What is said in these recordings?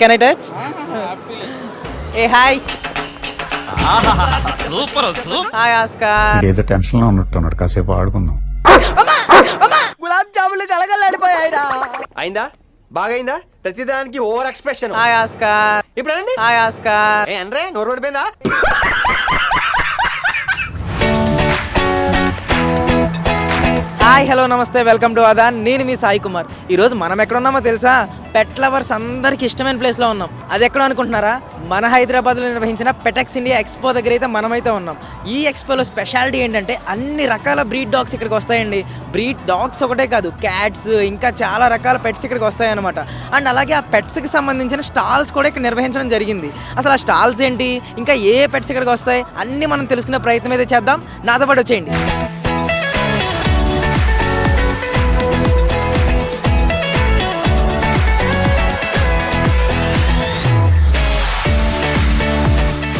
Can I touch a hi super super hi Oscar ఏదో టెన్షన్లో ఉన్నట్టున్నాడు. కాసేపు ఆడుకుందాం. గులాబ్ జాములు కలగలాడిపోయాయిరా అయిందా? బాగైందా? ప్రతిదానికి ఓవర్ ఎక్స్ప్రెషన్. హాయ్ ఆస్కార్ ఇప్పుడు అనండి. హాయ్ ఆస్కార్ ఏ అనరే నోరు పడిపోయిందా hi hello namaste welcome to అదా నేను మీ సాయి కుమార్. ఈరోజు మనం ఎక్కడ ఉన్నామో తెలుసా? పెట్ లవర్స్ అందరికి ఇష్టమైన ప్లేస్లో ఉన్నాం. అది ఎక్కడ అనుకుంటున్నారా? మన హైదరాబాద్లో నిర్వహించిన పెటెక్స్ ఇండియా ఎక్స్పో దగ్గర అయితే మనమైతే ఉన్నాం. ఈ ఎక్స్పోలో స్పెషాలిటీ ఏంటంటే అన్ని రకాల బ్రీడ్ డాగ్స్ ఇక్కడికి వస్తాయండి. బ్రీడ్ డాగ్స్ ఒకటే కాదు క్యాట్స్ ఇంకా చాలా రకాల పెట్స్ ఇక్కడికి వస్తాయన్నమాట. అండ్ అలాగే ఆ పెట్స్కి సంబంధించిన స్టాల్స్ కూడా ఇక్కడ నిర్వహించడం జరిగింది. అసలు ఆ స్టాల్స్ ఏంటి? ఇంకా ఏ పెట్స్ ఇక్కడికి వస్తాయి? అన్నీ మనం తెలుసుకునే ప్రయత్నం అయితే చేద్దాం. నాతో పాటు వచ్చేయండి.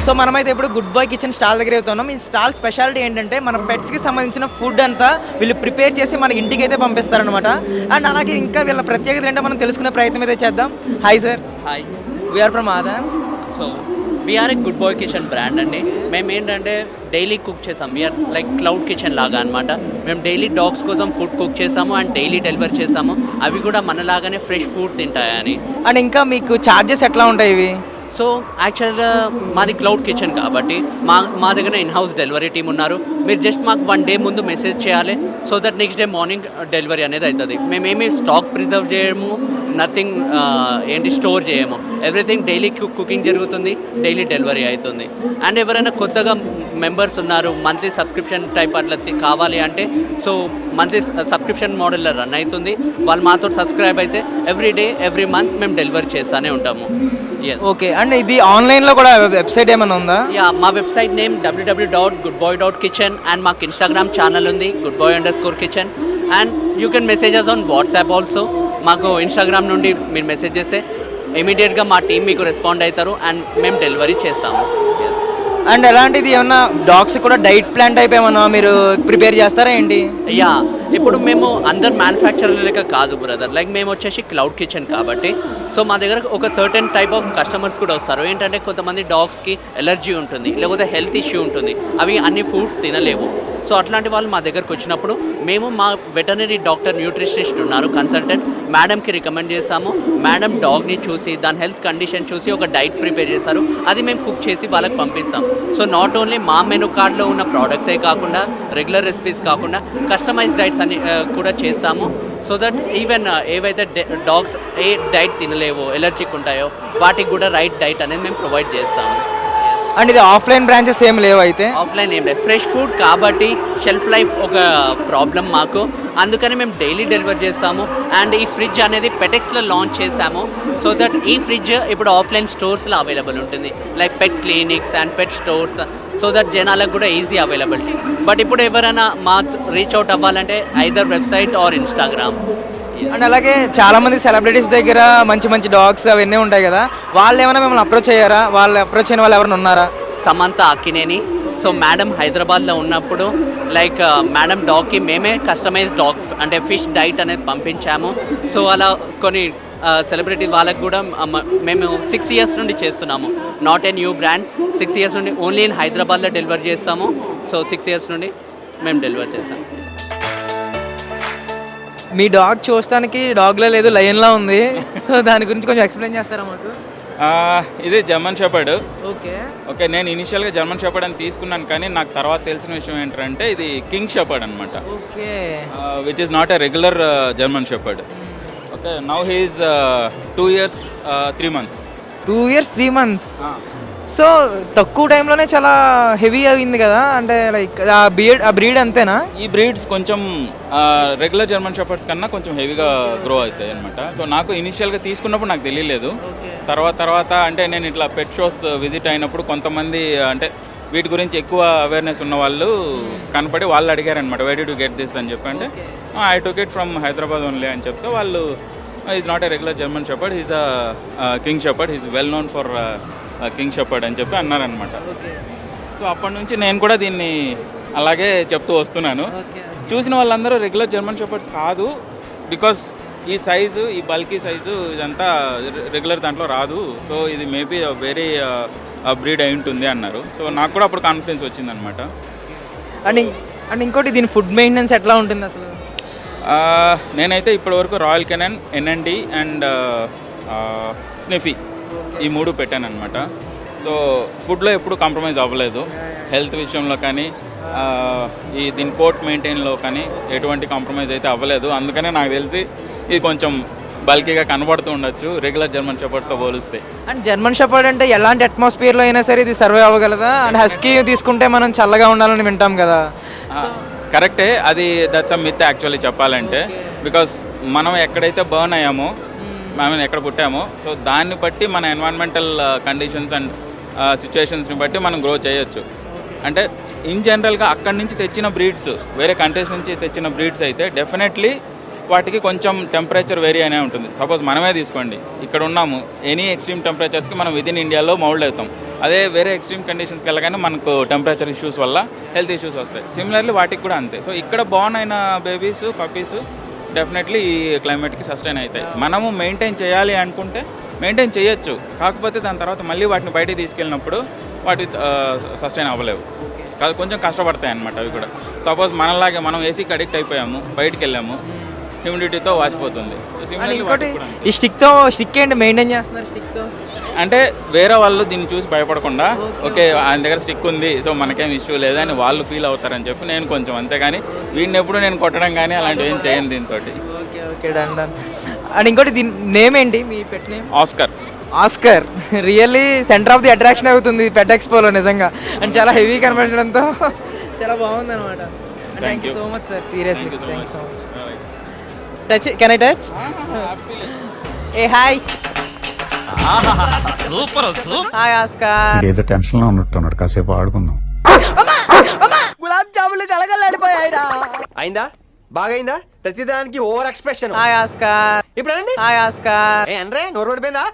సో మనమైతే ఇప్పుడు గుడ్ బాయ్ కిచెన్ స్టాల్ దగ్గర అయితే ఉన్నాం ఈ స్టాల్ స్పెషాలిటీ ఏంటంటే మన పెట్స్కి సంబంధించిన ఫుడ్ అంతా వీళ్ళు ప్రిపేర్ చేసి మన ఇంటికి అయితే పంపిస్తారనమాట అండ్ అలాగే ఇంకా వీళ్ళ ప్రత్యేకత ఏంటో మనం తెలుసుకునే ప్రయత్నం అయితే చేద్దాం. Hi sir hi we're from ఆదా so we're a good boy kitchen brand అండి. మేము ఏంటంటే డైలీ కుక్ చేసాం. వీఆర్ లైక్ క్లౌడ్ కిచెన్ లాగా అనమాట మేము డైలీ డాగ్స్ కోసం ఫుడ్ కుక్ చేసాము అండ్ డైలీ డెలివర్ చేసాము. అవి కూడా మనలాగానే ఫ్రెష్ ఫుడ్ తింటాయని. అండ్ ఇంకా మీకు ఛార్జెస్ ఎట్లా ఉంటాయి ఇవి? సో యాక్చువల్గా మాది క్లౌడ్ కిచెన్ కాబట్టి మా మా దగ్గర ఇన్ హౌస్ డెలివరీ టీం ఉన్నారు. మీరు జస్ట్ మాకు వన్ డే ముందు మెసేజ్ చేయాలి so that next day morning delivery అనేది అవుతుంది. మేమేమి స్టాక్ ప్రిజర్వ్ చేయము నథింగ్ ఏంటి స్టోర్ చేయము. ఎవ్రీథింగ్ డైలీ కుకింగ్ జరుగుతుంది డైలీ డెలివరీ అవుతుంది. అండ్ ఎవరైనా కొత్తగా మెంబర్స్ ఉన్నారు మంత్లీ సబ్స్క్రిప్షన్ టైప్ అట్లా కావాలి అంటే సో మంత్లీ సబ్స్క్రిప్షన్ మోడల్లో రన్ అవుతుంది. వాళ్ళు మాతో సబ్స్క్రైబ్ అయితే ఎవ్రీ డే ఎవ్రీ మంత్ మేము డెలివరీ చేస్తూనే ఉంటాము. ఓకే అండ్ ఇది ఆన్లైన్లో కూడా వెబ్సైట్ ఏమైనా ఉందా? యా మా website name W W dot good boy dot kitchen and మాకు ఇన్స్టాగ్రామ్ ఛానల్ ఉంది good boy underscore kitchen and you can messages on WhatsApp also మాకు ఇన్స్టాగ్రామ్ నుండి మీరు మెసేజ్ చేస్తే ఇమీడియట్గా మా టీం మీకు రెస్పాండ్ అవుతారు అండ్ మేము డెలివరీ చేస్తాము. అండ్ ఎలాంటిది ఏమన్నా డాగ్స్ కూడా డైట్ ప్లాన్ టైప్ ఏమన్నా మీరు ప్రిపేర్ చేస్తారా ఏంటి? యా ఇప్పుడు మేము అందరు మ్యానుఫ్యాక్చరర్ లెక్క కాదు బ్రదర్ లైక్ మేము వచ్చేసి క్లౌడ్ కిచెన్ కాబట్టి. సో మా దగ్గర ఒక సర్టెన్ టైప్ ఆఫ్ కస్టమర్స్ కూడా వస్తారు. ఏంటంటే కొంతమంది డాగ్స్కి ఎలర్జీ ఉంటుంది లేకపోతే హెల్త్ ఇష్యూ ఉంటుంది. అవి అన్ని ఫుడ్స్ తినలేవు. సో అట్లాంటి వాళ్ళు మా దగ్గరకు వచ్చినప్పుడు మేము మా వెటనరీ డాక్టర్ న్యూట్రిషనిస్ట్ ఉన్నారు కన్సల్టెంట్ మేడంకి రికమెండ్ చేస్తాము. మేడం డాగ్ని చూసి దాని హెల్త్ కండిషన్ చూసి ఒక డైట్ ప్రిపేర్ చేస్తారు. అది మేము కుక్ చేసి వాళ్ళకి పంపిస్తాం. సో నాట్ ఓన్లీ మా మెనూ కార్డ్లో ఉన్న ప్రోడక్ట్సే కాకుండా రెగ్యులర్ రెసిపీస్ కాకుండా కస్టమైజ్ డైట్స్ అన్ని అని కూడా చేస్తాము. సో దట్ ఈవెన్ ఏవైతే డాగ్స్ ఏ డైట్ తినలేవో ఎలర్జీక్ ఉంటాయో వాటికి కూడా రైట్ డైట్ అనేది మేము ప్రొవైడ్ చేస్తాము. అండ్ ఇది ఆఫ్లైన్ బ్రాంచెస్ ఏం లేవు అయితే. ఆఫ్లైన్ ఏం లేదు. ఫ్రెష్ ఫుడ్ కాబట్టి షెల్ఫ్ లైఫ్ ఒక ప్రాబ్లం మాకు. అందుకని మేము డైలీ డెలివర్ చేస్తాము. అండ్ ఈ ఫ్రిడ్జ్ అనేది పెటెక్స్లో లాంచ్ చేశాము. సో దట్ ఈ ఫ్రిడ్జ్ ఇప్పుడు ఆఫ్లైన్ స్టోర్స్లో అవైలబుల్ ఉంటుంది. Like pet clinics and pet stores. So that జనాలకు కూడా ఈజీ అవైలబిలిటీ. బట్ ఇప్పుడు ఎవరైనా మా రీచ్ అవుట్ అవ్వాలంటే either website or Instagram. And అలాగే చాలా మంది సెలబ్రిటీస్ దగ్గర మంచి మంచి డాగ్స్ అవన్నీ ఉంటాయి కదా వాళ్ళు ఏమైనా మిమ్మల్ని అప్రోచ్ అయ్యారా? వాళ్ళు అప్రోచ్ అయిన వాళ్ళు ఎవరైనా ఉన్నారా? సమంత అక్కినేని. సో మేడం హైదరాబాద్లో ఉన్నప్పుడు లైక్ uh, మేడం డాగ్కి మేమే కస్టమైజ్ డాగ్ అంటే ఫిష్ డైట్ అనేది పంపించాము. సో అలా కొన్ని uh, సెలబ్రిటీ వాళ్ళకి కూడా uh, మేము సిక్స్ ఇయర్స్ నుండి చేస్తున్నాము. Not a new brand six years నుండి ఓన్లీ ఇన్ హైదరాబాద్లో డెలివర్ చేస్తాము. సో సిక్స్ ఇయర్స్ నుండి మేము డెలివర్ చేస్తాము. మీ డాగ్ చూస్తానికి డాగ్లో లేదు లయన్లా ఉంది. సో దాని గురించి కొంచెం ఎక్స్ప్లెయిన్ చేస్తారా మాకు? ఇది జర్మన్ షెపర్డ్. ఓకే. ఓకే నేను ఇనిషియల్గా జర్మన్ షెపర్డ్ అని తీసుకున్నాను కానీ నాకు తర్వాత తెలిసిన విషయం ఏంటంటే ఇది కింగ్ షెపర్డ్ అనమాట okay. Which is not a regular German shepherd. Okay now he's two years three months two years three months so తక్కువ టైంలోనే చాలా హెవీ అయింది కదా అంటే లైక్ ఆ బీడ్ ఆ బ్రీడ్ అంతేనా? ఈ బ్రీడ్స్ కొంచెం రెగ్యులర్ జర్మన్ షెపర్డ్స్ కన్నా కొంచెం హెవీగా గ్రో అవుతాయి అనమాట సో నాకు ఇనిషియల్గా తీసుకున్నప్పుడు నాకు తెలియలేదు తర్వాత తర్వాత అంటే నేను ఇట్లా పెట్ షోస్ విజిట్ అయినప్పుడు కొంతమంది అంటే వీటి గురించి ఎక్కువ అవేర్నెస్ ఉన్న వాళ్ళు కనపడి వాళ్ళు అడిగారు అనమాట వై డి గెట్ దిస్ అని చెప్పి. అంటే I took it from Hyderabad only అని చెప్తే వాళ్ళు is not a regular German shepherd he's a king shepherd he's well known for king shepherd అని చెప్పి అన్నారనమాట సో అప్పటి నుంచి నేను కూడా దీన్ని అలాగే చెప్తూ వస్తున్నాను. చూసిన వాళ్ళందరూ రెగ్యులర్ జర్మన్ షెపర్డ్స్ కాదు. బికాస్ ఈ సైజు ఈ బల్కీ సైజు ఇదంతా రెగ్యులర్ దాంట్లో రాదు. సో ఇది మేబీ వెరీ బ్రీడ్ అయి ఉంటుంది అన్నారు. సో నాకు కూడా అప్పుడు కాన్ఫిడెన్స్ వచ్చిందనమాట అండ్ ఇం- అండ్ ఇంకోటి దీని ఫుడ్ మెయింటెనెన్స్ ఎట్లా ఉంటుంది అసలు? నేనైతే ఇప్పటివరకు Royal Canin NND and Sniffy. ఈ మూడు పెట్టాను అనమాట సో ఫుడ్లో ఎప్పుడు కాంప్రమైజ్ అవ్వలేదు. హెల్త్ విషయంలో కానీ ఈ దీని కోట్ మెయింటైన్లో కానీ ఎటువంటి కాంప్రమైజ్ అయితే అవ్వలేదు. అందుకనే నాకు తెలిసి ఇది కొంచెం బల్కీగా కనబడుతూ ఉండొచ్చు రెగ్యులర్ జర్మన్ షెపర్డ్స్తో పోలిస్తే. అండ్ జర్మన్ షెపర్డ్ అంటే ఎలాంటి అట్మాస్ఫియర్లో అయినా సరే ఇది సర్వే అవ్వగలదా? అండ్ హస్కీ తీసుకుంటే మనం చల్లగా ఉండాలని వింటాం కదా. కరెక్టే. అది దట్స్ అ మిత్ యాక్చువల్లీ చెప్పాలంటే. బికాస్ మనం ఎక్కడైతే బర్న్ అయ్యామో మేము ఎక్కడ పుట్టామో. సో దాన్ని బట్టి మన ఎన్వైరన్మెంటల్ కండిషన్స్ అండ్ సిచ్యువేషన్స్ని బట్టి మనం గ్రో చేయొచ్చు. అంటే ఇన్ జనరల్గా అక్కడి నుంచి తెచ్చిన బ్రీడ్స్ వేరే కంట్రీస్ నుంచి తెచ్చిన బ్రీడ్స్ అయితే డెఫినెట్లీ వాటికి కొంచెం టెంపరేచర్ వేరీ అనే ఉంటుంది. సపోజ్ మనమే తీసుకోండి. ఇక్కడ ఉన్నాము. ఎనీ ఎక్స్ట్రీమ్ టెంపరేచర్స్కి మనం విదిన్ ఇండియాలో మౌల్డ్ అవుతాం. అదే వేరే ఎక్స్ట్రీమ్ కండిషన్స్కి వెళ్ళగానే మనకు టెంపరేచర్ ఇష్యూస్ వల్ల హెల్త్ ఇష్యూస్ వస్తాయి. సిమిలర్లీ వాటికి కూడా అంతే. సో ఇక్కడ బాన్ అయిన బేబీస్ పప్పీస్ డెఫినెట్లీ ఈ క్లైమేట్కి సస్టైన్ అవుతాయి. మనము మెయింటైన్ చేయాలి అనుకుంటే మెయింటైన్ చేయొచ్చు. కాకపోతే దాని తర్వాత మళ్ళీ వాటిని బయటికి తీసుకెళ్ళినప్పుడు వాటి సస్టైన్ అవ్వలేవు. కాదు కొంచెం కష్టపడతాయి అనమాట అవి కూడా. సపోజ్ మనలాగే మనం ఏసీకి అడిక్ట్ అయిపోయాము బయటికి వెళ్ళాము హ్యూమిడిటీతో వాసిపోతుంది. ఈ స్టిక్తో స్టిక్ ఏంటి? మెయింటైన్ చేస్తున్నారు స్టిక్తో? అంటే వేరే వాళ్ళు దీన్ని చూసి భయపడకుండా ఓకే. ఆయన దగ్గర స్టిక్ ఉంది సో మనకేం ఇష్యూ లేదని వాళ్ళు ఫీల్ అవుతారని చెప్పి నేను కొంచెం అంతేగాని వీడిని ఎప్పుడు నేను కొట్టడం కానీ అలాంటివి ఏం చేయను దీంతో okay okay done done and ఇంకోటి దీని నేమ్ ఏంటి? మీ pet name Oscar Oscar really centre of the attraction అవుతుంది పెట్ ఎక్స్పోలో నిజంగా. అండ్ చాలా హెవీ కనబడడంతో చాలా బాగుంది అనమాట thank you. So much sir seriously thank you so much touch can I touch a hi super super. Hi Oscar. ఏదో టెన్షన్లో ఉన్నట్టున్నాడు. కాసేపు ఆడుకుందాం. గులాబ్ జాములు కలగలాడిపోయాయిరా అయిందా? బాగైందా? ప్రతిదానికి ఓవర్ ఎక్స్ప్రెషన్. Hi Oscar. ఇప్పుడు అనండి. Hi Oscar. ఏ అనరే నోరు పడిపోయిందా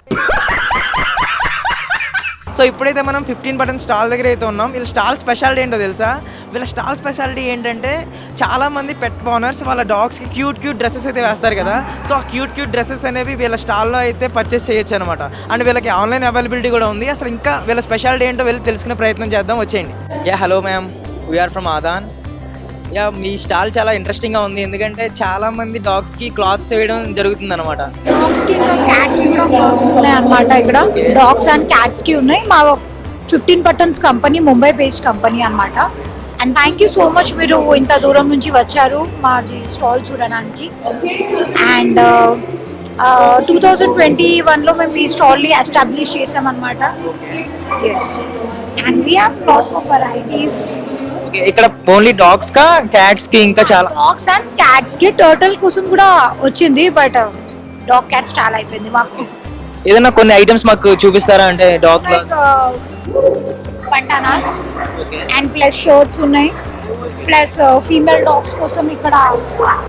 సో ఇప్పుడైతే మనం ఫిఫ్టీన్ బటన్ స్టాల్ దగ్గర అయితే ఉన్నాం. వీళ్ళ స్టాల్ స్పెషాలిటీ ఏంటో తెలుసా? వీళ్ళ స్టాల్ స్పెషాలిటీ ఏంటంటే చాలా మంది పెట్ ఓనర్స్ వాళ్ళ డాగ్స్కి క్యూట్ క్యూట్ డ్రెస్సెస్ అయితే వేస్తారు కదా. సో ఆ క్యూట్ క్యూట్ డ్రెస్సెస్ అనేవి వీళ్ళ స్టాల్లో అయితే పర్చేస్ చేయొచ్చు అనమాట అండ్ వీళ్ళకి ఆన్లైన్ అవైలబిలిటీ కూడా ఉంది. అసలు ఇంకా వీళ్ళ స్పెషాలిటీ ఏంటో వెళ్ళి తెలుసుకునే ప్రయత్నం చేద్దాం. వచ్చేయండి. Yeah hello ma'am we're from Aadan yeah మీ స్టాల్ చాలా ఇంట్రెస్టింగ్గా ఉంది. ఎందుకంటే చాలా మంది డాగ్స్కి క్లాత్స్ వేయడం జరుగుతుంది అనమాట డాగ్స్కి ఇంకా క్యాట్కి కూడా క్లాత్స్ ఉన్నాయి అనమాట ఇక్కడ. డాగ్స్ అండ్ క్యాట్స్కి ఉన్నాయి. మా ఫిఫ్టీన్ పర్టన్స్ కంపెనీ ముంబై బేస్డ్ కంపెనీ అనమాట and thank you so much మీరు ఇంత దూరం నుంచి వచ్చారు మాది స్టాల్ చూడడానికి. అండ్ టూ థౌజండ్ ట్వంటీ వన్లో మేము ఈ స్టాల్ని ఎస్టాబ్లిష్ చేసామన్నమాట yes and we have lots of varieties okay ఇక్కడ ఓన్లీ డాగ్స్కా క్యాట్స్కి ఇంకా చాలా డాగ్స్ అండ్ క్యాట్స్కి టర్టిల్ కోసం కూడా వచ్చింది బట్ డాగ్ క్యాట్స్ చాలా అయిపోయింది మాకు. ఏదైనా కొన్ని ఐటమ్స్ మాకు చూపిస్తారా? అంటే డాగ్ పంటానాస్ అండ్ ప్లస్ షర్ట్స్ ఉన్నాయి. ప్లస్ ఫీమేల్ డాగ్స్ కోసం ఇక్కడ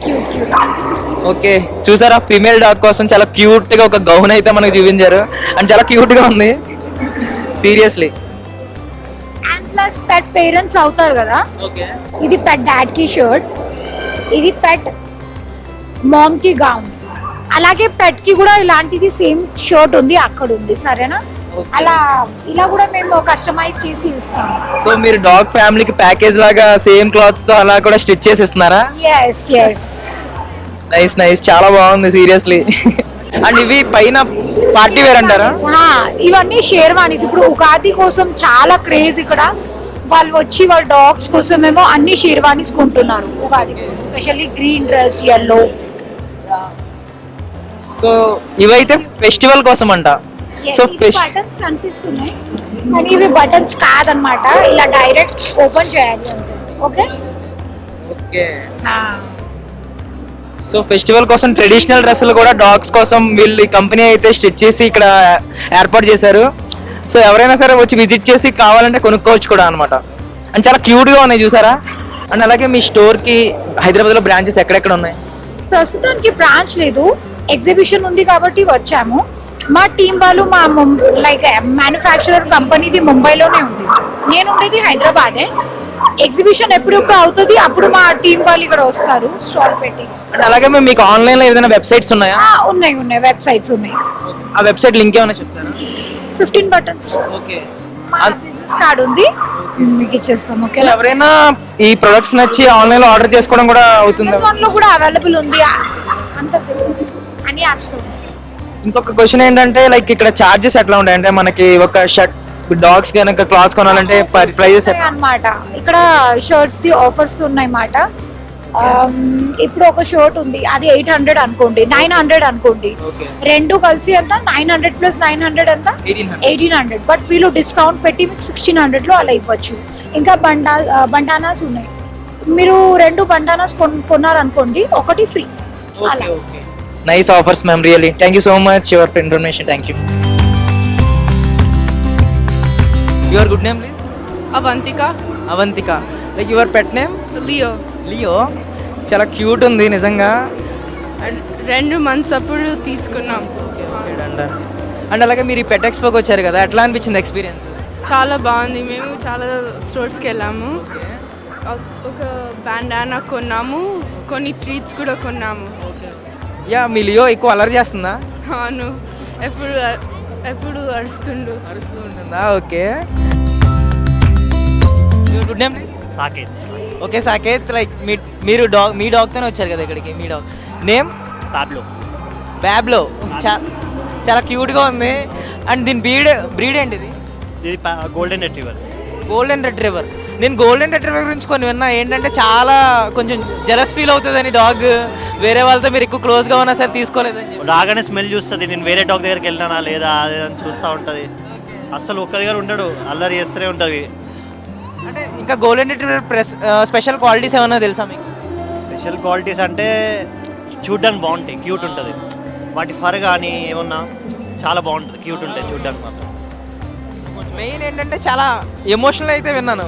క్యూట్ క్యూట్ ఓకే చూసారా? ఫీమేల్ డాగ్ కోసం చాలా క్యూట్గా ఒక గౌన్ అయితే మనకు చూపించారు. అండ్ చాలా క్యూట్గా ఉంది. సీరియస్లీ ప్లస్ పెట్ పేరెంట్స్ అవుతారు కదా? ఇది పెట్ డాడ్కి షర్ట్ ఇది పెట్ మామ్కి గౌన్ అలాగే పెట్కి కూడా ఇలాంటిది సేమ్ షర్ట్ ఉంది అక్కడ ఉంది సరేనా. అలా ఇలా కూడా మేము కస్టమైజ్ చేసి ఇస్తాం. సో మీరు డాగ్ ఫ్యామిలీకి ప్యాకేజ్ లాగా సేమ్ క్లాత్స్తో అలా కూడా స్టిచ్ చేసి ఇస్తున్నారా? ఎస్ ఎస్ నైస్ నైస్ చాలా బాగుంది సీరియస్లీ అండ్ ఇవి పైన పార్టీ వేర్ అంటారా? ఇవన్నీ షేర్వానీస్ ఇప్పుడు ఉగాది కోసం చాలా క్రేజ్ ఇక్కడ. వాళ్ళు వచ్చి వాళ్ళ డాగ్స్ కోసం ఏమో అన్ని షేర్వానీస్ కొంటున్నారు Ugadi specially green dress yellow so ఇవైతే ఫెస్టివల్ కోసం అంట సో బటన్స్ కనిపిస్తున్నాయి. కానీ ఇవి బటన్స్ కాదనమాట ఇలా డైరెక్ట్ ఓపెన్ చేయాలి ఓకే. ఓకే సో ఫెస్టివల్ కోసం ట్రెడిషనల్ డ్రెస్సులు కూడా డాగ్స్ కోసం వీళ్ళు ఈ కంపెనీ అయితే స్టిచ్ చేసి ఇక్కడ ఏర్పాటు చేశారు. సో ఎవరైనా సరే వచ్చి విజిట్ చేసి కావాలంటే కొనుక్కోవచ్చు కూడా అనమాట అండ్ చాలా క్యూట్గా ఉన్నాయి చూసారా? అండ్ అలాగే మీ స్టోర్కి హైదరాబాద్లో బ్రాంచెస్ ఎక్కడెక్కడ ఉన్నాయి? ప్రస్తుతానికి బ్రాంచ్ లేదు. ఎగ్జిబిషన్ ఉంది కాబట్టి వచ్చాము. మా టీం వాళ్ళు మా లైక్ మ్యానుఫ్యాక్చరర్ కంపెనీది ముంబైలోనే ఉంది. నేను ఉండేది హైదరాబాదే. ఎగ్జిబిషన్ ఎప్పుడెప్పుడు అవుతుంది? అప్పుడు మా టీం వాళ్ళు ఇక్కడ వస్తారు స్టాల్ పెట్టి. అంటే అలాగే మేము మీకు ఆన్లైన్లో ఏదైనా వెబ్సైట్స్ ఉన్నాయా? ఆ, ఉన్నాయి ఉన్నాయి. వెబ్సైట్స్ ఉన్నాయి. ఆ వెబ్సైట్ లింక్ ఏమైనా చెప్తారా? Fifteen buttons. ఓకే. మా బిజినెస్ కార్డ్ ఉంది. మీకు ఇచ్చేస్తాం ఓకే ఎవరైనా ఈ ప్రొడక్ట్స్ నచ్చి ఆన్లైన్లో ఆర్డర్ చేసుకోవడం కూడా అవుతుందా? అమెజాన్లో కూడా అవైలబుల్ ఉంది. అంత అన్ని యాప్స్లో. ఇంకొక క్వశ్చన్ ఏంటంటే లైక్ ఇక్కడ చార్జెస్ ఎట్లా ఉంటాయి? అంటే మనకి ఒక షర్ట్ డాగ్స్ కనుక క్లాత్స్ కొనాలంటే ప్రైజెస్ అన్నమాట. ఇక్కడ షర్ట్స్ ది ఆఫర్స్ ఉన్నాయి మాట ఇప్పుడు ఒక షర్ట్ ఉంది. అది ఎయిట్ హండ్రెడ్ అనుకోండి నైన్ హండ్రెడ్ అనుకోండి. రెండు కలిసి ఎంత? Nine hundred plus nine hundred ఎంత? 1800. ఎయిటీన్ హండ్రెడ్ బట్ వీళ్ళు డిస్కౌంట్ పెట్టి మీకు సిక్స్టీన్ హండ్రెడ్లో అలా ఇవ్వచ్చు. ఇంకా బండా బండానాస్ ఉన్నాయి. మీరు రెండు బండానాస్ కొన్ కొన్నారనుకోండి ఒకటి ఫ్రీ అలా. Nice offers ma'am really thank you so much your information thank you your good name please Avantika, Avantika like your pet name Leo. Leo చాలా క్యూట్ ఉంది నిజంగా. రెండు మంత్స్ అప్పుడు తీసుకున్నాం. అండ్ అలాగే మీరు ఈ పెట్ ఎక్స్పోకి వచ్చారు కదా ఎట్లా అనిపించింది ఎక్స్పీరియన్స్ చాలా బాగుంది. మేము చాలా స్టోర్స్కి వెళ్ళాము. ఒక బ్యాండానా కొన్నాము కొన్ని ట్రీట్స్ కూడా కొన్నాము. యా మీ లియో ఎక్కువ అలర్ చేస్తుందా? అవును. ఎప్పుడు ఎప్పుడు అరుస్తుండు. ఉంటుందా? Okay good name Saketh. Okay Saketh like మీ మీరు డాగ్ మీ డాగ్తోనే వచ్చారు కదా ఇక్కడికి మీ డాగ్. నేమ్ బ్యాబ్లో చా- చాలా క్యూట్గా ఉంది. అండ్ దీని బ్రీడ్ బ్రీడ్ ఏంటిది? ఇది గోల్డెన్ రెట్రీవర్ గోల్డెన్ రెట్రీవర్ నేను గోల్డెన్ రెట్రీవర్ గురించి కొన్ని విన్నా. ఏంటంటే చాలా కొంచెం జలస్ ఫీల్ అవుతుందని డాగ్. వేరే వాళ్ళతో మీరు ఎక్కువ క్లోజ్గా ఉన్నా సరే తీసుకోలేదని చెప్పి. రాగానే స్మెల్ చూస్తుంది. నేను వేరే డాగ్ దగ్గరికి వెళ్ళినా లేదా అదే అని చూస్తూ ఉంటుంది. అస్సలు ఒక్క దగ్గర ఉండడు. అల్లరి చేస్తూనే ఉంటుంది. అంటే ఇంకా గోల్డెన్ రెట్రీవర్ ప్రెస్ స్పెషల్ క్వాలిటీస్ ఏమన్నా తెలుసా మీకు? స్పెషల్ క్వాలిటీస్ అంటే చూడ్డానికి బాగుంటాయి క్యూట్ ఉంటుంది. వాటి ఫర్ కానీ ఏమన్నా చాలా బాగుంటుంది క్యూట్ ఉంటాయి చూడ్డానికి మాత్రం. మెయిన్ ఏంటంటే చాలా ఎమోషనల్ అయితే విన్నాను.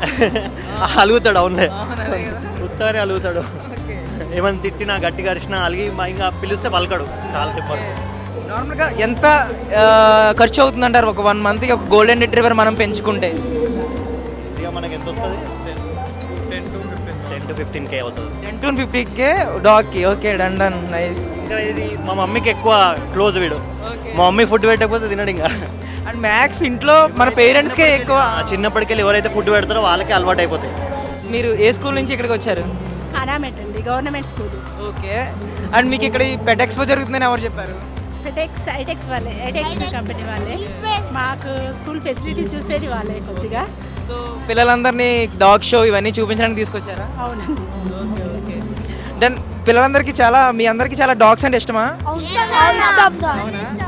అలుగుతాడు అవునులే. ఉత్తగానే అలుగుతాడు. ఏమైనా తిట్టినా గట్టిగా అరిచినా అలిగి ఇంకా పిలిస్తే పలకడు చాలాసేపు వరకు. నార్మల్గా ఎంత ఖర్చు అవుతుంది అంటారు ఒక వన్ మంత్కి ఒక గోల్డెన్ రిట్రీవర్ మనం పెంచుకుంటే. మనకి ఎంత వస్తుంది టెన్ టు ఫిఫ్టీన్ కే అవుతుంది. టెన్ టు ఫిఫ్టీకే డాగ్కి ఓకే డన్ డన్. నైస్. ఇంకా ఇది మా మమ్మీకి ఎక్కువ క్లోజ్ వీడు. మా మమ్మీ ఫుడ్ పెట్టకపోతే తినడు ఇంకా. అండ్ మ్యాక్స్ ఇంట్లో మన పేరెంట్స్కే ఎక్కువ చిన్నప్పటికెళ్ళి ఎవరైతే ఫుడ్ పెడతారో వాళ్ళకి అలవాటు అయిపోతాయి మీరు ఏ స్కూల్ నుంచి ఇక్కడికి వచ్చారు అనామెట్ అండి గవర్నమెంట్ స్కూల్. ఓకే. అండ్ మీకు ఇక్కడ ఈ పెట్ ఎక్స్పో జరుగుతుందని ఎవరు చెప్పారు? ఎటెక్స్ ఐటెక్స్ వాళ్ళే ఐటెక్స్ కంపెనీ వాళ్ళే. మాకు స్కూల్ ఫెసిలిటీస్ చూసేది వాళ్ళే కొద్దిగా. సో పిల్లలందరినీ డాగ్ షో ఇవన్నీ చూపించడానికి తీసుకొచ్చారా? అవునండి దెన్ పిల్లలందరికీ చాలా మీ అందరికీ చాలా డాగ్స్ అంటే ఇష్టమా?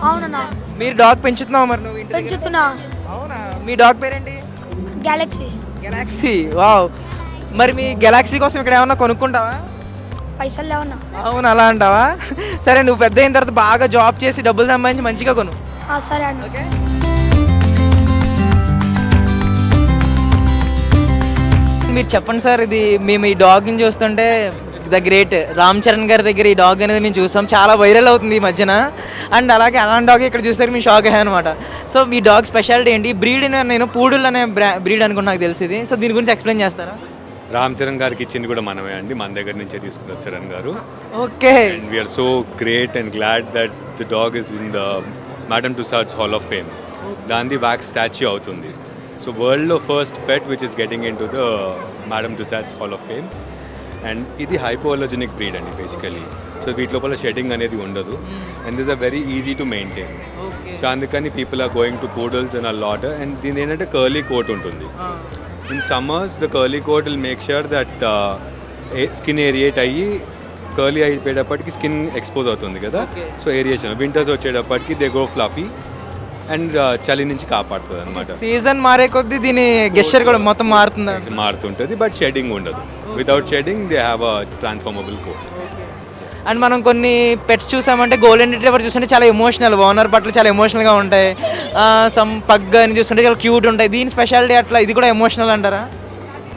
అవునన్నా మీరు డాగ్ పెంచుతున్నావు మరి నువ్వు ఇంటి దగ్గర? పెంచుతున్నా. అవునా? మీ డాగ్ పేరేంటి? గ్యాలక్సీ గెలాక్సీ వావ్ మరి మీ గెలాక్సీ కోసం ఇక్కడ ఏమన్నా కొనుక్కుంటావా? పైసలు లేవన్నా. అవును అలా అంటావా? సరే నువ్వు పెద్ద అయిన తర్వాత బాగా జాబ్ చేసి డబ్బులు సంపాదించి మంచిగా కొను. ఆ, సరే అన్న. ఓకే? మీరు చెప్పండి సార్ ఇది మేము ఈ డాగ్ని చూస్తుంటే ద గ్రేట్. రామ్ చరణ్ గారి దగ్గర ఈ డాగ్ అనేది మేము చూసాం. చాలా వైరల్ అవుతుంది ఈ మధ్యన. అండ్ అలాగే అలాంటి డాగ్ ఇక్కడ చూసారు మీ షాక్ అయ్యా అనమాట సో మీ డాగ్ స్పెషాలిటీ ఏంటి? బ్రీడ్ నేను పూడుల్ అనే బ్రీడ్ అనుకుంటే నాకు తెలిసింది సో దీని గురించి ఎక్స్ప్లెయిన్ చేస్తారా? రామ్ చరణ్ గారికి ఇచ్చింది కూడా మనమే అండి. మన దగ్గర నుంచే తీసుకున్నారు Charan garu. Okay. And we're so great and glad that the dog is in the Madame Tussauds hall of fame దాంది వ్యాక్స్ స్టాచ్యూ అవుతుంది. సో వరల్డ్లో first pet which is getting into the Madame Tussauds hall of fame and ఇది hypoallergenic breed అండి basically so వీటి లోపల shedding అనేది ఉండదు. And this a very easy to maintain so అందుకని people are going to poodles and a lot and దీని ఏంటంటే curly coat ఉంటుంది. In summers the curly coat will make sure that skin aerate అయ్యి curly అయిపోయేటప్పటికి skin expose అవుతుంది కదా. So aeration winters వచ్చేటప్పటికి they go fluffy and చలి నుంచి కాపాడుతుంది అనమాట సీజన్ మారే కొద్దీ దీని గెస్చర్ కూడా మొత్తం మారుతుంది మారుతుంటుంది. బట్ షెడ్డింగ్ ఉండదు. Without shedding they have a transformable coat and మనం కొన్ని పెట్స్ చూసామంటే గోల్డెన్ రిట్రీవర్ చూస్తుంటే చాలా ఎమోషనల్ ఓనర్ బట్టలు చాలా ఎమోషనల్గా ఉంటాయి. సమ్ పగ్ అని చూస్తుంటే చాలా క్యూట్ ఉంటాయి. దీని స్పెషాలిటీ అట్లా ఇది కూడా ఎమోషనల్ అంటారా?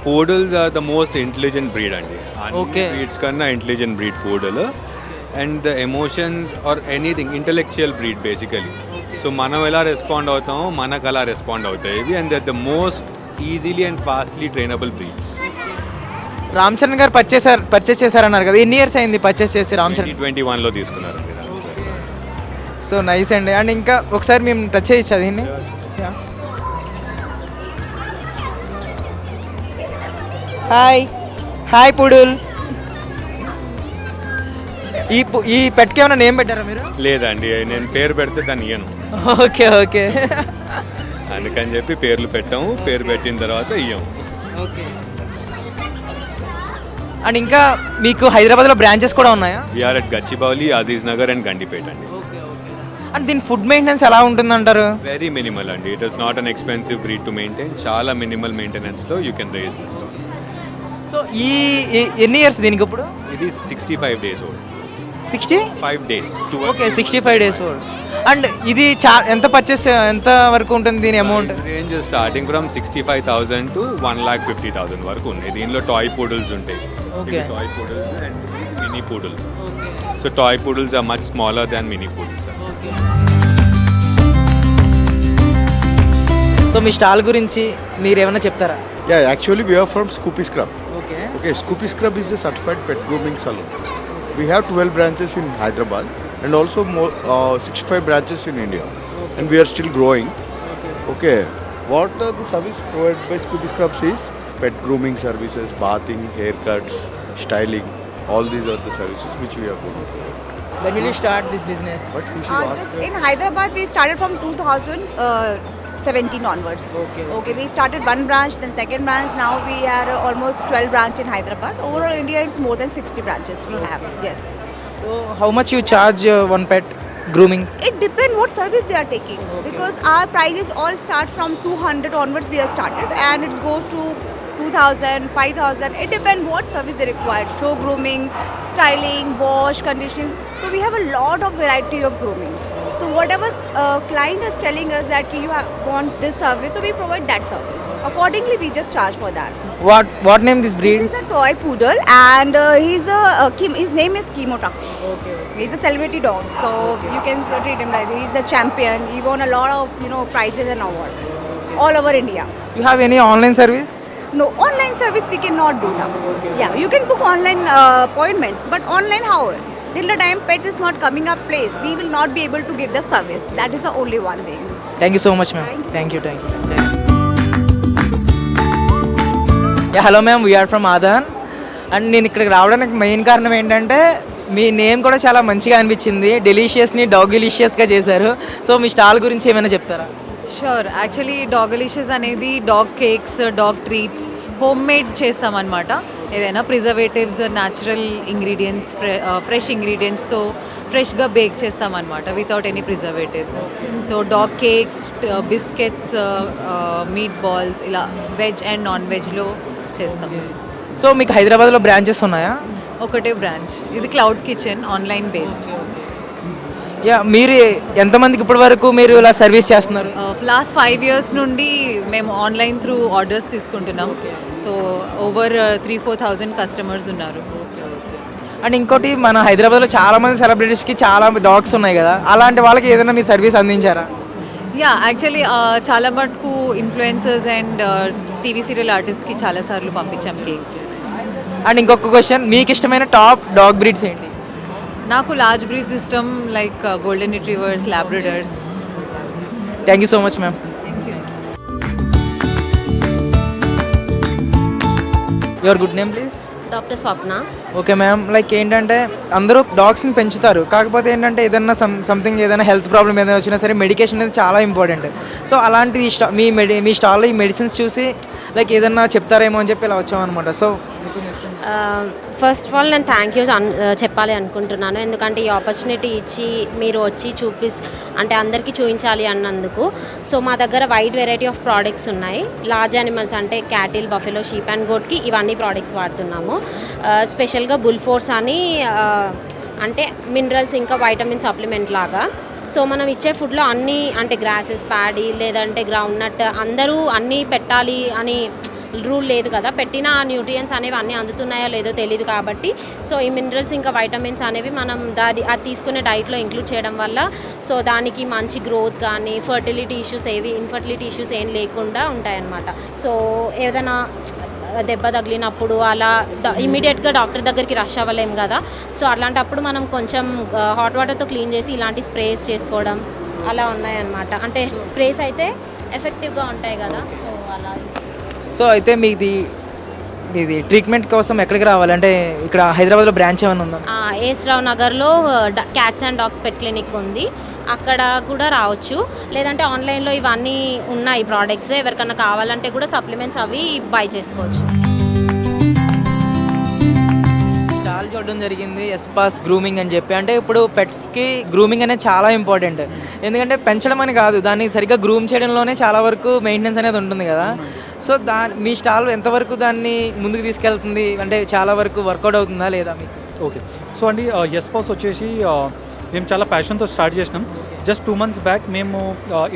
Poodles are the most intelligent breed అండి. Okay. బ్రీడ్స్ కన్నా intelligent breed poodle and the emotions are anything intellectual breed basically so మనం ఎలా రెస్పాండ్ అవుతామో మనకు అలా రెస్పాండ్ అవుతాయి. ఇవి and that the most easily and fastly trainable breeds. Ram Charan గారు పర్చేస్ పర్చేస్ చేశారన్నారు కదా. ఎన్ని ఇయర్స్ అయింది పర్చేస్ చేసి రామ్ చరణ్? ట్వంటీ వన్లో తీసుకున్నారండి సో నైస్ అండి. అండ్ ఇంకా ఒకసారి మేము టచ్ చేయొచ్చు దీన్ని హాయ్ హాయ్ పుడుల్ ఈ ఈ పెట్కి ఏమైనా నేమ్ పెట్టారా మీరు? లేదండి నేను పేరు పెడితే దాన్ని ఇయ్యను. Okay okay. అందుకని చెప్పి పేర్లు పెట్టాము. పేరు పెట్టిన తర్వాత ఇయ్యము ఓకే. అండ్ ఇంకా మీకు హైదరాబాద్లో బ్రాంచెస్ కూడా ఉన్నాయా? We are at Gachibowli Aziz Nagar and. Gandipet అండి అండ్ దీని ఫుడ్ మెయింటెనెన్స్ ఎలా ఉంటుందంటారు? వెరీ మినిమల్ అండి. It is not an expensive breed to maintain చాలా minimal మెయింటెనెన్స్లో you can raise this dog so ఈ ఈ- ఎన్ని ఇయర్స్ దీనికి ఇప్పుడు? ఇది sixty five days old sixty five days okay sixty five days old and ఇది చా ఎంత పర్చేస్ ఎంత వరకు ఉంటుంది దీని amount range starting from sixty five thousand to one lakh fifty thousand వరకు ఉన్నాయి. దీనిలో టాయ్ పూడల్స్ ఉంటాయి. Okay. Toy poodles and mini poodle so toy poodles are much smaller than mini poodles so me stall గురించి మీరు ఏమైనా చెప్తారా actually we are from Scoopy Scrub. Okay Scoopy Scrub is a certified pet grooming salon. We have 12 branches in Hyderabad. And also more, uh, 65 branches in India. And we are still growing. Okay. What are the service provided by Scooby Scrubs is pet grooming services, bathing, haircuts, styling. All these are the services which we are providing. When will you start this business? But we should Uh, ask this, in Hyderabad, we started from 2017 onwards. Okay. Okay, we started one branch, then second branch. Now we are uh, almost 12 branch in Hyderabad. Overall, India it's more than 60 branches we have. Yes. So how much you charge uh, one pet grooming? It depends what service they are taking because our prices all start from 200 onwards. We have started and it goes to 2000, 5000. It depends what service they require. Show grooming, styling, wash, conditioning. So we have a lot of variety of grooming. So whatever uh, client is telling us that you have, want this service, so we provide that service. Accordingly, we just charge for that. What what name this breed? This is a toy poodle, and uh, he's a uh, Kim, his name is Kimo Taku. Okay. He's a celebrity dog, so you can treat him like he's a champion. He won a lot of you know prizes and awards all over India. You have any online service? No online service we cannot do now. Yeah, you can book online uh, appointments, but online how? Till the time pet is not coming up place, we will not be able to give the service. That is the only one thing. Thank you so much ma'am thank you thank you yeah hello ma'am we are from Aadhan and నేను ఇక్కడికి రావడానికి main కారణం ఏంటంటే మీ name కూడా చాలా మంచిగా అనిపించింది. డెలీషియస్ని డాగిలిషియస్గా చేశారు. సో మీ స్టాల్ గురించి ఏమైనా చెప్తారా? షూర్ యాక్చువల్లీ డాగలిషియస్ అనేది dog cakes dog treats home made చేస్తామన్నమాట. ఏదైనా ప్రిజర్వేటివ్స్ న్యాచురల్ ఇంగ్రీడియంట్స్ ఫ్రెష్ ఇంగ్రీడియంట్స్తో ఫ్రెష్గా బేక్ చేస్తామన్నమాట without any preservatives so dog cakes biscuits meat balls ఇలా వెజ్ అండ్ నాన్ వెజ్లో చేస్తాం. సో మీకు హైదరాబాద్లో బ్రాంచెస్ ఉన్నాయా? ఒకటే బ్రాంచ్ ఇది cloud kitchen online based yeah మీరు ఎంతమందికి ఇప్పటి వరకు మీరు ఇలా సర్వీస్ చేస్తున్నారు? లాస్ట్ ఫైవ్ ఇయర్స్ నుండి మేము ఆన్లైన్ త్రూ ఆర్డర్స్ తీసుకుంటున్నాం. So over three four thousand customers ఉన్నారు. అండ్ ఇంకోటి మన హైదరాబాద్లో చాలా మంది సెలబ్రిటీస్కి చాలా డాగ్స్ ఉన్నాయి కదా. అలాంటి వాళ్ళకి ఏదైనా మీ సర్వీస్ అందించారా? యా యాక్చువల్లీ చాలా మటుకు ఇన్ఫ్లుయెన్సర్స్ అండ్ టీవీ సీరియల్ ఆర్టిస్ట్కి చాలాసార్లు పంపించాం కేక్స్ అండ్ ఇంకొక క్వశ్చన్ మీకు ఇష్టమైన టాప్ డాగ్ బ్రీడ్స్ ఏంటి? నాకు లార్జ్ బ్రీడ్స్ ఇష్టం like golden retrievers labradors thank you so much ma'am thank you your good name please doctor Swapna okay ma'am like ఏంటంటే అందరూ డాగ్స్ని పెంచుతారు. కాకపోతే ఏంటంటే ఏదైనా సమ్ సంథింగ్ ఏదైనా హెల్త్ ప్రాబ్లమ్ ఏదైనా వచ్చినా సరే మెడికేషన్ అనేది చాలా ఇంపార్టెంట్ సో అలాంటి ఈ స్టా మీ మెడి మీ స్టాల్లో ఈ మెడిసిన్స్ చూసి లైక్ ఏదన్నా చెప్తారేమో అని చెప్పి ఇలా వచ్చామన్నమాట. సో ఫస్ట్ ఆఫ్ ఆల్ నేను థ్యాంక్ యూ uh, చెప్పాలి అనుకుంటున్నాను. ఎందుకంటే ఈ ఆపర్చునిటీ ఇచ్చి మీరు వచ్చి చూపిస్ అంటే అందరికీ చూపించాలి అన్నందుకు. సో మా దగ్గర వైడ్ వెరైటీ ఆఫ్ ప్రోడక్ట్స్ ఉన్నాయి. లార్జ్ యానిమల్స్ అంటే క్యాటిల్ బఫెలో షీప్ అండ్ గోట్కి ఇవన్నీ ప్రోడక్ట్స్ వాడుతున్నాము. స్పెషల్గా బుల్ ఫోర్స్ అని uh, అంటే మినరల్స్ ఇంకా వైటమిన్ సప్లిమెంట్ లాగా. సో మనం ఇచ్చే ఫుడ్లో అన్నీ అంటే గ్రాసెస్ ప్యాడీ లేదంటే గ్రౌండ్ నట్ అందరూ అన్నీ పెట్టాలి అని రూల్ లేదు కదా. పెట్టిన ఆ న్యూట్రియన్స్ అనేవి అన్నీ అందుతున్నాయో లేదో తెలియదు కాబట్టి సో ఈ మినరల్స్ ఇంకా వైటమిన్స్ అనేవి మనం దాది అది తీసుకునే డైట్లో ఇంక్లూడ్ చేయడం వల్ల సో దానికి మంచి గ్రోత్ కానీ ఫర్టిలిటీ ఇష్యూస్ ఏవి ఇన్ఫర్టిలిటీ ఇష్యూస్ ఏం లేకుండా ఉంటాయన్నమాట. సో ఏదైనా దెబ్బ తగిలినప్పుడు అలా ఇమీడియట్గా డాక్టర్ దగ్గరికి రష్ అవ్వలేం కదా. సో అలాంటప్పుడు మనం కొంచెం హాట్ వాటర్తో క్లీన్ చేసి ఇలాంటి స్ప్రేస్ చేసుకోవడం అలా ఉన్నాయన్నమాట. అంటే స్ప్రేస్ అయితే ఎఫెక్టివ్గా ఉంటాయి కదా. సో అలా సో అయితే మీది మీది ట్రీట్మెంట్ కోసం ఎక్కడికి రావాలంటే ఇక్కడ హైదరాబాద్లో బ్రాంచ్ ఏమైనా ఉందా? ఏస్ రావు నగర్లో cats and dogs pet clinic ఉంది. అక్కడ కూడా రావచ్చు. లేదంటే ఆన్లైన్లో ఇవన్నీ ఉన్నాయి ప్రోడక్ట్స్ ఎవరికన్నా కావాలంటే కూడా సప్లిమెంట్స్ అవి బై చేసుకోవచ్చు. స్టాల్ చూడడం జరిగింది. ఎస్పాస్ గ్రూమింగ్ అని చెప్పి. అంటే ఇప్పుడు పెట్స్కి గ్రూమింగ్ అనేది చాలా ఇంపార్టెంట్ ఎందుకంటే పెంచడం అని కాదు దాన్ని సరిగ్గా గ్రూమ్ చేయడంలోనే చాలా వరకు మెయింటెనెన్స్ అనేది ఉంటుంది కదా. సో దా మీ స్టాల్ ఎంతవరకు దాన్ని ముందుకు తీసుకెళ్తుంది? అంటే చాలా వరకు వర్కౌట్ అవుతుందా లేదా మీకు? ఓకే సో అండి ఎస్ పాస్ వచ్చేసి మేము చాలా ప్యాషన్తో స్టార్ట్ చేసినాం. జస్ట్ టూ మంత్స్ బ్యాక్ మేము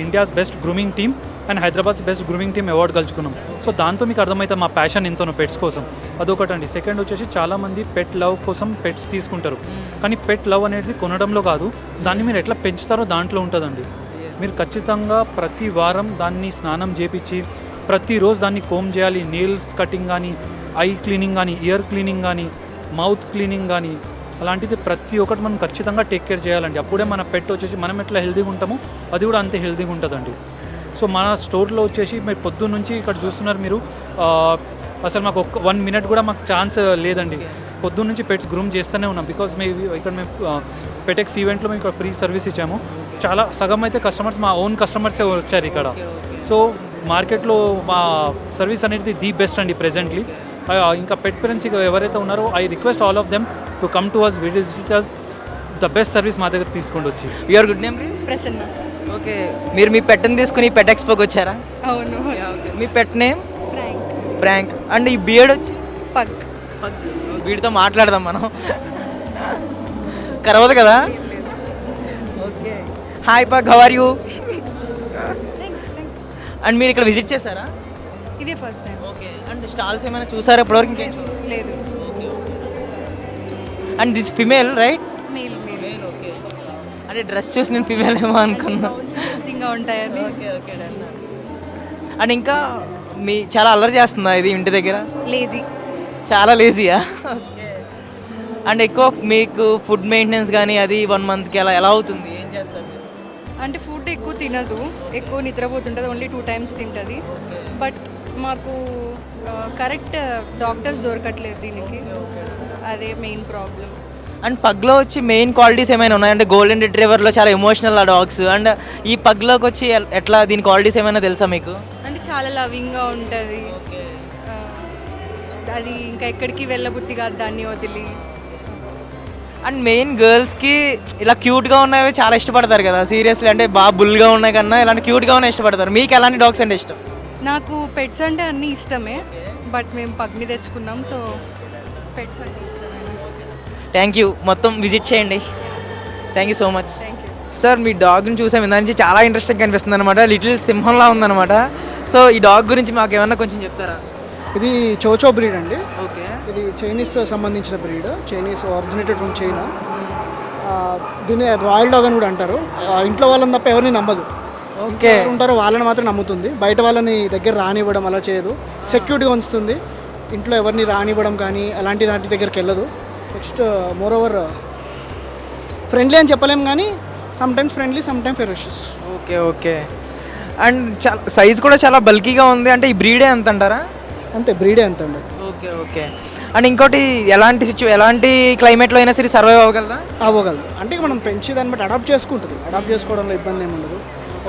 India's best grooming team and Hyderabad's best grooming team award గెలుచుకున్నాం. So దాంతో మీకు అర్థమైతే మా ప్యాషన్ ఎంతనో పెట్స్ కోసం. అదొకటండి. సెకండ్ వచ్చేసి చాలామంది పెట్ లవ్ కోసం పెట్స్ తీసుకుంటారు. కానీ పెట్ లవ్ అనేది కొనడంలో కాదు దాన్ని మీరు ఎట్లా పెంచుతారో దాంట్లో ఉంటుందండి. మీరు ఖచ్చితంగా ప్రతి వారం దాన్ని స్నానం చేపించి ప్రతిరోజు దాన్ని కోమ్ చేయాలి. నెయిల్ కటింగ్ కానీ ఐ క్లీనింగ్ కానీ ఇయర్ క్లీనింగ్ కానీ మౌత్ క్లీనింగ్ కానీ అలాంటిది ప్రతి ఒక్కటి మనం ఖచ్చితంగా టేక్ కేర్ చేయాలండి. అప్పుడే మన పెట్ వచ్చేసి మనం ఎట్లా హెల్తీగా ఉంటామో అది కూడా అంతే హెల్తీగా ఉంటుందండి. సో మన స్టోర్లో వచ్చేసి మీరు పొద్దున్న నుంచి ఇక్కడ చూస్తున్నారు మీరు. ఆ, అసలు మాకు ఒక్క వన్ మినిట్ కూడా మాకు ఛాన్స్ లేదండి. పొద్దున్న నుంచి పెట్స్ గ్రూమ్ చేస్తూనే ఉన్నాం. బికాజ్ మేము ఇక్కడ మేము పెటెక్స్ ఈవెంట్లో మేము ఇక్కడ ఫ్రీ సర్వీస్ ఇచ్చాము. చాలా సగం అయితే కస్టమర్స్ మా ఓన్ కస్టమర్సే వచ్చారు ఇక్కడ. సో మార్కెట్లో మా సర్వీస్ అనేది ది బెస్ట్ అండి ప్రెజెంట్లీ. ఇంకా పెట్ పేరెంట్స్ ఇక ఎవరైతే ఉన్నారో I request all of them to come to us visit us the best service మా దగ్గర తీసుకోండి వచ్చి. Your good name please Prasanna. Okay. మీరు మీ పెట్టని తీసుకుని పెట్ ఎక్స్పోకి వచ్చారా? అవును. మీ పెట్ నేమ్? ఫ్రాంక్ అండ్ ఈ బియర్డ్ వచ్చి పగ్ వీడితో మాట్లాడదాం మనం. కరవదు కదా? Okay hi pug how are you and మీరు ఇక్కడ విజిట్ చేశారా? ఇదే first time okay and stalls ఏమైనా చూసారా ఇప్పటివరకు లేదు and this female right male అంటే డ్రెస్ చూసి నేను ఫిమేల్ ఏమో అనుకున్నా ఇంట్రెస్టింగ్గా ఉంటాయని అండ్ ఇంకా మీ చాలా అల్లరి చేస్తుందా ఇది ఇంటి దగ్గర? లేజీ. చాలా లేజీయా? అండ్ ఎక్కువ మీకు ఫుడ్ మెయింటెనెన్స్ కానీ అది వన్ మంత్కి అలా ఎలా అవుతుంది? ఏం చేస్తారు మీరు? అంటే ఫుడ్ ఎక్కువ తినదు. ఎక్కువ నిద్రపోతుంటుంది. ఓన్లీ టూ టైమ్స్ తింటుంది. బట్ మాకు కరెక్ట్ డాక్టర్స్ దొరకట్లేదు దీనికి. అదే మెయిన్ ప్రాబ్లం అండ్ పగ్లో వచ్చి మెయిన్ క్వాలిటీస్ ఏమైనా ఉన్నాయి? అంటే గోల్డెన్ రిట్రీవర్లో చాలా ఎమోషనల్ ఆ డాగ్స్ అండ్ ఈ పగ్లోకి వచ్చి ఎట్లా దీని క్వాలిటీస్ ఏమైనా తెలుసా మీకు? అంటే చాలా లవింగ్గా ఉంటుంది. అది ఇంకా ఎక్కడికి వెళ్ళబుద్ధి కాదు దాన్ని వదిలి. అండ్ మెయిన్ గర్ల్స్కి ఇలా క్యూట్గా ఉన్నవి చాలా ఇష్టపడతారు కదా. సీరియస్లీ అంటే బాగా బుల్గా ఉన్నాయి కన్నా ఇలాంటి క్యూట్గా ఉన్నాయి ఇష్టపడతారు. మీకు ఎలాంటి డాగ్స్ అంటే ఇష్టం? నాకు పెట్స్ అంటే అన్నీ ఇష్టమే. బట్ మేము పగ్ని తెచ్చుకున్నాం సో పెట్స్ అంటే థ్యాంక్ యూ మొత్తం విజిట్ చేయండి. Thank you so much sir మీ డాగ్ని చూసాం. ఇందా నుంచి చాలా ఇంట్రెస్టింగ్ కనిపిస్తుంది అనమాట లిటిల్ సింహంలా ఉందన్నమాట. సో ఈ డాగ్ గురించి మాకు ఏమన్నా కొంచెం చెప్తారా? ఇది చోచో బ్రీడ్ అండి. ఓకే ఇది చైనీస్ సంబంధించిన breed Chinese originated from China ఆ, దీన్ని రాయల్ డాగ్ అని కూడా అంటారు. ఆ, ఇంట్లో వాళ్ళని తప్ప ఎవరిని నమ్మదు. ఓకే ఉంటారో వాళ్ళని మాత్రం నమ్ముతుంది. బయట వాళ్ళని దగ్గర రానివ్వడం అలా చేయదు. సెక్యూరిటీగా ఉంచుతుంది. ఇంట్లో ఎవరిని రానివ్వడం కానీ అలాంటి దాంటి దగ్గరికి వెళ్ళదు. నెక్స్ట్ మోర్ ఓవర్ ఫ్రెండ్లీ అని చెప్పలేం కానీ some times friendly some time ferocious okay okay and చాలా సైజ్ కూడా చాలా బల్కీగా ఉంది. అంటే ఈ బ్రీడే ఎంత అంటారా అంతే బ్రీడే అంత అండి ఓకే ఓకే అండ్ ఇంకోటి ఎలాంటి సిచ్యు ఎలాంటి క్లైమేట్లో అయినా సరే సర్వైవ్ అవ్వగలదా? అవ్వగలదు. అంటే మనం పెంచి దాన్ని బట్టి అడాప్ట్ చేసుకుంటుంది. అడాప్ట్ చేసుకోవడంలో ఇబ్బంది ఏమి ఉండదు.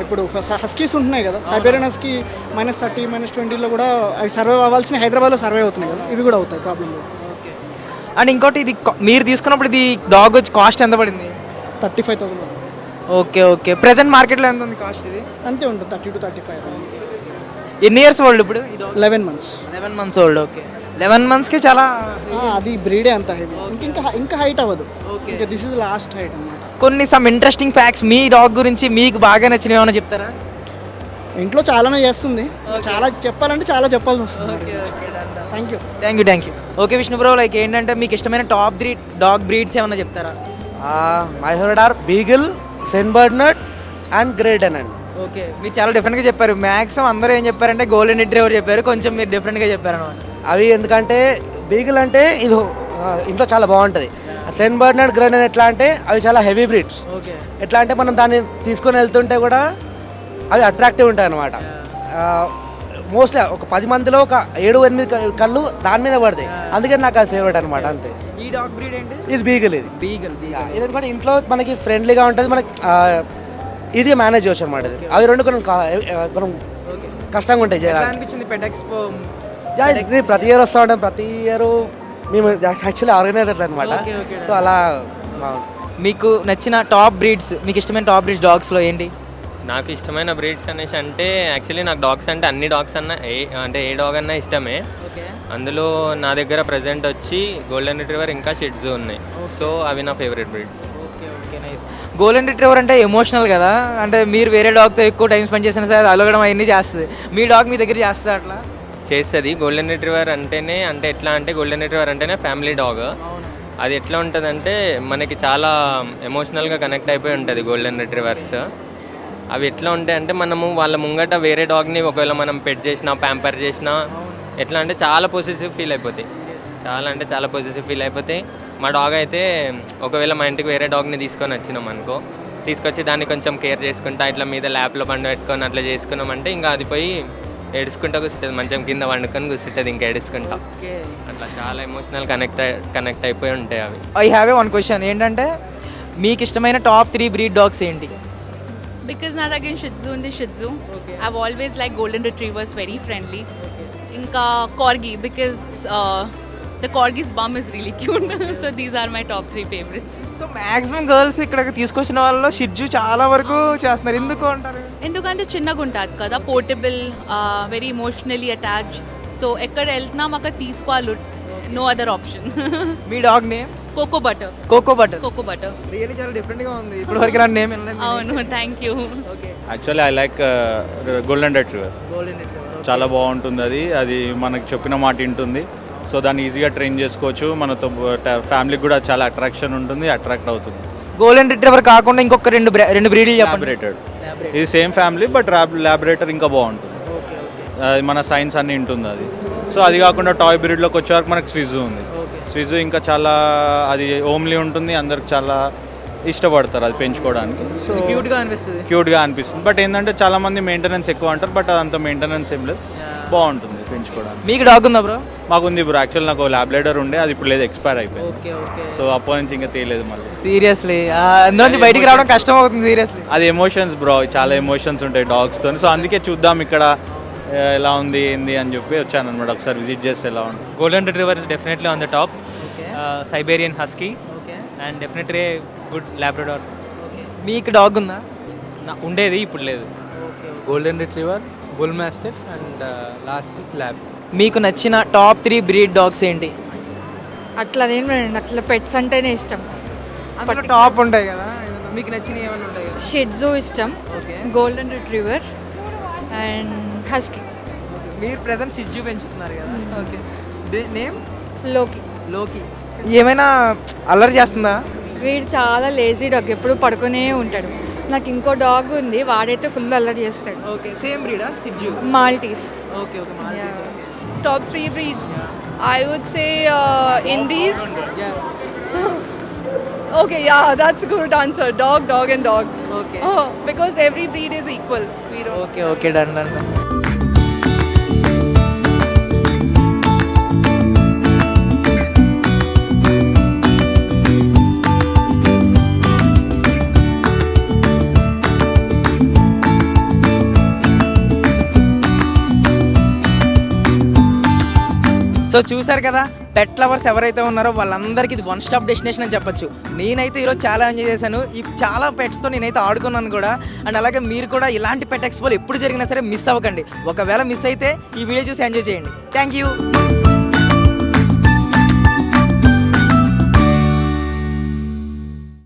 ఇప్పుడు హస్కీస్ ఉంటున్నాయి కదా. Siberian husky minus thirty minus ట్వంటీలో కూడా అవి సర్వైవ్ అవ్వాల్సిన హైదరాబాద్లో సర్వైవ్ అవుతున్నాయి కదా. ఇవి కూడా అవుతాయి ప్రాబ్లం లేదు. అండ్ ఇంకోటి ఇది కా- మీరు తీసుకున్నప్పుడు ఇది డాగ్ వచ్చి కాస్ట్ ఎంత పడింది? Thirty five thousand. Okay okay. Present మార్కెట్లో ఎంత ఉంది కాస్ట్ ఇది? అంతే ఉంటుంది థర్టీ టు థర్టీ ఫైవ్. ఎన్ని ఇయర్స్ ఓల్డ్ ఇప్పుడు ఈ dog eleven months eleven months old okay eleven మంత్స్కి చాలా అది బ్రీడే అంత హెవీ ఇంకా ఇంకా హైట్ అవ్వదు. ఇంకా దిస్ ఇస్ లాస్ట్ హైట్ అన్నమాట. కొన్ని సమ్ ఇంట్రెస్టింగ్ ఫ్యాక్ట్స్ మీ డాగ్ గురించి మీకు బాగా నచ్చినవి ఏమైనా చెప్తారా? ఇంట్లో చాలానే చేస్తుంది. చాలా చెప్పాలంటే చాలా చెప్పాల్సి వస్తుంది. Thank you thank you thank you okay Vishnu bro like ఏంటంటే మీకు ఇష్టమైన టాప్ త్రీ డాగ్ బ్రీడ్స్ ఏమన్నా చెప్తారా? My favourite are beagle Saint Bernard and great and okay మీరు చాలా డిఫరెంట్గా చెప్పారు. మ్యాక్సిమం అందరూ ఏం చెప్పారంటే గోల్డెన్ రిట్రీవర్ చెప్పారు. కొంచెం మీరు డిఫరెంట్గా చెప్పారు అనమాట అవి ఎందుకంటే బీగిల్ అంటే ఇది ఇంట్లో చాలా బాగుంటుంది. సెన్ బర్డ్నట్ గ్రేట్ అండ్ ఎట్లా అంటే అవి చాలా హెవీ బ్రీడ్స్ ఓకే ఎట్లా అంటే మనం దాన్ని తీసుకొని వెళ్తుంటే కూడా అవి అట్రాక్టివ్ ఉంటాయి అనమాట మోస్ట్లీ ఒక పది మందిలో ఒక ఏడు ఎనిమిది కళ్ళు దాని మీద పడతాయి. అందుకే నాకు అది ఫేవరెట్ అనమాట అంతే. ఈ డాగ్ బ్రీడ్ ఏంటి? ఇది బీగల్ ఇది. బీగల్ ఇది ఎందుకంటే ఇంట్లో మనకి ఫ్రెండ్లీగా ఉంటుంది మనకి ఇది మేనేజ్ చేయొచ్చు అనమాట ఇది. అవి రెండు కొంచెం కా- ఆ, కొంచెం కష్టంగా ఉంటాయి అనిపించింది పెట్ ఎక్స్పో ప్రతి ఇయర్ వస్తూ ఉంటాం ప్రతి ఇయర్ మేము యాక్చువల్లీ ఆర్గనైజర్ అనమాట. సో అలా మీకు నచ్చిన టాప్ బ్రీడ్స్ మీకు ఇష్టమైన టాప్ బ్రీడ్స్ డాగ్స్లో ఏంటి? నాకు ఇష్టమైన బ్రీడ్స్ అనేసి అంటే యాక్చువల్లీ నాకు డాగ్స్ అంటే అన్ని డాగ్స్ అన్న ఏ అంటే ఏ డాగ్ అన్నా ఇష్టమే. అందులో నా దగ్గర ప్రజెంట్ వచ్చి గోల్డెన్ రిట్రీవర్ ఇంకా షిడ్జు ఉన్నాయి. సో అవి నా favourite breeds okay okay nice golden retriever అంటే ఎమోషనల్ కదా? అంటే మీరు వేరే డాగ్తో ఎక్కువ టైం స్పెండ్ చేసిన సరే అలగడం అవన్నీ చేస్తుంది. మీ డాగ్ మీ దగ్గర చేస్తుంది అట్లా? చేస్తుంది. గోల్డెన్ రిట్రీవర్ అంటేనే అంటే ఎట్లా అంటే గోల్డెన్ రిట్రీవర్ అంటేనే ఫ్యామిలీ డాగ్ అది ఎట్లా ఉంటుందంటే మనకి చాలా ఎమోషనల్గా కనెక్ట్ అయిపోయి ఉంటుంది గోల్డెన్ రిట్రీవర్స్ అవి ఎట్లా ఉంటాయి అంటే మనము వాళ్ళ ముంగట వేరే డాగ్ని ఒకవేళ మనం పెట్ చేసినా ప్యాంపర్ చేసినా ఎట్లా అంటే చాలా పొసెసివ్ ఫీల్ అయిపోతాయి. చాలా అంటే చాలా పొసెసివ్ ఫీల్ అయిపోతాయి. మా డాగ్ అయితే ఒకవేళ మా ఇంటికి వేరే డాగ్ని తీసుకొని వచ్చినాం అనుకో తీసుకొచ్చి దాన్ని కొంచెం కేర్ చేసుకుంటా ఇట్లా మీద ల్యాప్లో పండు పెట్టుకొని అట్లా చేసుకున్నామంటే ఇంకా అది పోయి ఏడుచుకుంటా కూర్చుంటుంది. మంచం కింద వండుకొని కూర్చుంటుంది ఇంకా ఏడుచుకుంటా. అట్లా చాలా ఎమోషనల్ కనెక్ట్ కనెక్ట్ అయిపోయి ఉంటాయి అవి. I have a one question ఏంటంటే మీకు ఇష్టమైన టాప్ త్రీ బ్రీడ్ డాగ్స్ ఏంటి? బికాజ్ నా దగ్గర షిడ్జు ఉంది Shih Tzu I always like golden retrievers very friendly ఇంకా corgi because the corgis bum is really cute so these are my top three favourites so maximum girls ఇక్కడ తీసుకొచ్చిన వాళ్ళలో Shih Tzu చాలా వరకు చేస్తున్నారు. ఎందుకు అంటారు? ఎందుకంటే చిన్నగా ఉంటుంది కదా portable very emotionally attach so ఎక్కడ వెళ్తున్నాం అక్కడ తీసుకోవాలి. నో అదర్ ఆప్షన్ మీ dog name coco butter coco butter coco butter really చాలా డిఫరెంట్గా ఉంది. ఇప్పుడు వరకు నా నేమ్ అవును thank you actually I like golden retriever golden చాలా బాగుంటుంది అది. అది మనకు చెప్పిన మాట వింటుంది. సో దాన్ని ఈజీగా ట్రైన్ చేసుకోవచ్చు. మనతో ఫ్యామిలీకి కూడా చాలా అట్రాక్షన్ ఉంటుంది అట్రాక్ట్ అవుతుంది. గోల్డెన్ రిట్రీవర్ కాకుండా ఇంకొక రెండు బ్ర- రెండు బ్రీడ్లు చెప్పండి. ఇది సేమ్ ఫ్యామిలీ బట్ ల్యాబరేటర్ ఇంకా బాగుంటుంది. అది మన సైన్స్ అన్ని ఉంటుంది అది. సో అది కాకుండా టాయ్ బ్రీడ్లోకి వచ్చే వరకు మనకు స్విజు ఉంది. స్విజు ఇంకా చాలా అది ఓమ్లీ ఉంటుంది అందరికి చాలా ఇష్టపడతారు అది పెంచుకోవడానికి. సో క్యూట్గా అనిపిస్తుంది. క్యూట్గా అనిపిస్తుంది. బట్ ఏంటంటే చాలా మంది మెయింటెనెన్స్ ఎక్కువ అంటారు బట్ అదంత మెయింటెనెన్స్ ఏం లేదు. బాగుంటుంది పెంచుకోవడానికి. మీకు డాగ్ ఉందా బ్రో? మాకు ఉంది ఇప్పుడు యాక్చువల్ నాకు ల్యాబ్లైడర్ ఉండే అది ఇప్పుడు లేదు ఎక్స్పైర్ అయిపోయింది. Okay okay. సో అప్పటి నుంచి ఇంకా తెలియదు మళ్ళీ. సీరియస్లీ. అందులోంచి బయటికి రావడం కష్టం అవుతుంది సీరియస్లీ. అది ఎమోషన్స్ బ్రో. చాలా ఎమోషన్స్ ఉంటాయి డాగ్స్తో సో అందుకే చూద్దాం ఇక్కడ ఎలా ఉంది ఏంది అని చెప్పి వచ్చాను అనమాట ఒకసారి విజిట్ చేస్తే ఎలా ఉంది golden retriever is definitely on the top Siberian husky and definitely good labrador మీకు డాగ్ ఉందా? ఉండేది ఇప్పుడు లేదు. Golden retriever bull mastiff and last is lab మీకు నచ్చిన టాప్ త్రీ బ్రీడ్ డాగ్స్ ఏంటి? అట్లా నేను అట్లా పెట్స్ అంటేనే ఇష్టం. అందులో టాప్ ఉంటాయి కదా మీకు నచ్చినవి ఏమైనా ఉంటాయి షిడ్జు ఇష్టం. గోల్డెన్ రిట్రీవర్ అండ్ హస్కీ మీరు ప్రెసెంట్ సిడ్జు పెంచుతున్నారు కదా. Okay name? లోకి. లోకి. ఏమైనా అల్లరి చేస్తుందా? వీడు చాలా లేజీ డాగ్ ఎప్పుడు పడుకునే ఉంటాడు. నాకు ఇంకో డాగ్ ఉంది వాడైతే ఫుల్ అల్లరి చేస్తాడు. Okay same బ్రీడా Shih Tzu? Maltese okay okay Maltese say uh, Indies. okay, yeah, that's a good answer. Dog, dog, and dog. Okay. Oh, because every breed is equal. We don't. Okay okay done done so చూసారు కదా pet lovers ఎవరైతే ఉన్నారో వాళ్ళందరికీ ఇది one stop destination అని చెప్పొచ్చు. నేనైతే ఈరోజు చాలా ఎంజాయ్ చేశాను. ఈ చాలా పెట్స్తో నేనైతే ఆడుకున్నాను కూడా. అండ్ అలాగే మీరు కూడా ఇలాంటి పెట్ ఎక్స్పోలు ఎప్పుడు జరిగినా సరే మిస్ అవ్వకండి. ఒకవేళ మిస్ అయితే ఈ వీడియో చూసి ఎంజాయ్ చేయండి. Thank you